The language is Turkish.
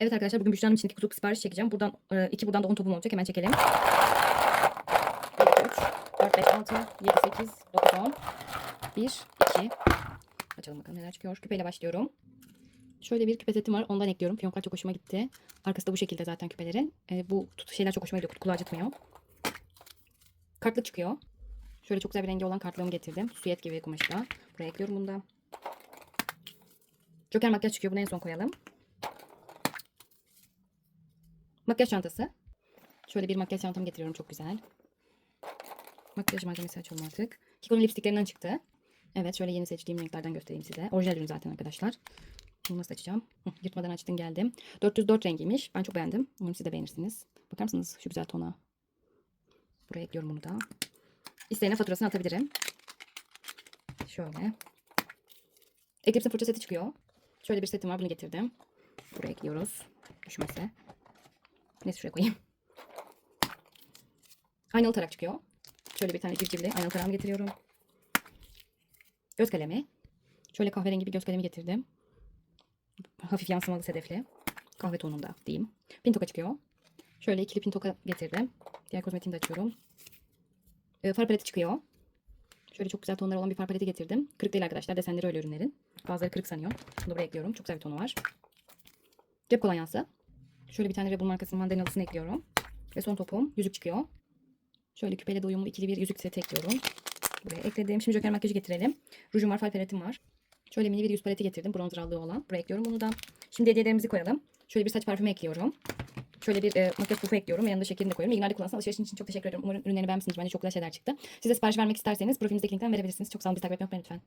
Evet arkadaşlar bugün Büşra'nın için iki kutup sipariş çekeceğim. Buradan e, iki buradan da 10 topum olacak. Hemen çekelim. 1, 2, 3, 4, 5, 6, 7, 8, 9, 10. 1, 2. Açalım bakalım neler çıkıyor. Küpeyle başlıyorum. Şöyle bir küpe setim var. Ondan ekliyorum. Fiyonklar çok hoşuma gitti. Arkası da bu şekilde zaten küpelerin. E, bu tut şeyler çok hoşuma gidiyor. Kutu kulağı acıtmıyor. Kartlık çıkıyor. Şöyle çok güzel bir rengi olan kartlığımı getirdim. Suyet gibi kumaşla. Buraya ekliyorum bunu da. Joker makyaj çıkıyor. Bunu en son koyalım. Makyaj çantası. Şöyle bir makyaj çantamı getiriyorum. Çok güzel. Makyaj malzemesi açalım artık. Kiko'nun lipstiklerinden çıktı. Evet şöyle yeni seçtiğim renklerden göstereyim size. Orijinal ürün zaten arkadaşlar. Bunu nasıl açacağım? Hı, yırtmadan açtım geldim. 404 rengiymiş. Ben çok beğendim. Umarım siz de beğenirsiniz. Bakar mısınız şu güzel tona? Buraya ekliyorum bunu da. İsteyene faturasını atabilirim. Şöyle. Eclipse'in fırça seti çıkıyor. Şöyle bir setim var. Bunu getirdim. Buraya ekliyoruz. Düşmese. Neyse şuraya koyayım. Aynalı tarak çıkıyor. Şöyle bir tane civcivli aynalı tarağımı getiriyorum. Göz kalemi. Şöyle kahverengi bir göz kalemi getirdim. Hafif yansımalı sedefli. Kahve tonunda diyeyim. Pin toka çıkıyor. Şöyle ikili pin toka getirdim. Diğer kozmetiğimi de açıyorum. Ee, far paleti çıkıyor. Şöyle çok güzel tonları olan bir far paleti getirdim. Kırık değil arkadaşlar. Desenleri öyle ürünlerin. Bazıları kırık sanıyor. Bunu buraya ekliyorum. Çok güzel bir tonu var. Cep kolonyası. Şöyle bir tane Rebel markasının mandalинalısını ekliyorum. Ve son topum. Yüzük çıkıyor. Şöyle küpeyle de uyumlu ikili bir yüzük seti ekliyorum. Buraya ekledim. Şimdi joker makyajı getirelim. Rujum var, far paletim var. Şöyle mini bir yüz paleti getirdim. Bronzer aldığı olan. Buraya ekliyorum bunu da. Şimdi hediyelerimizi koyalım. Şöyle bir saç parfümü ekliyorum. Şöyle bir e, makyaj pufu ekliyorum ve yanında şekerini de koyuyorum. İyi günler de kullansın. Alışverişin için çok teşekkür ederim. Umarım ürünlerini beğenmişsiniz. Bence çok güzel şeyler çıktı. Siz de sipariş vermek isterseniz profilimizdeki linkten verebilirsiniz. Çok sağ olun. Bizi takip etmeyi unutmayın lütfen.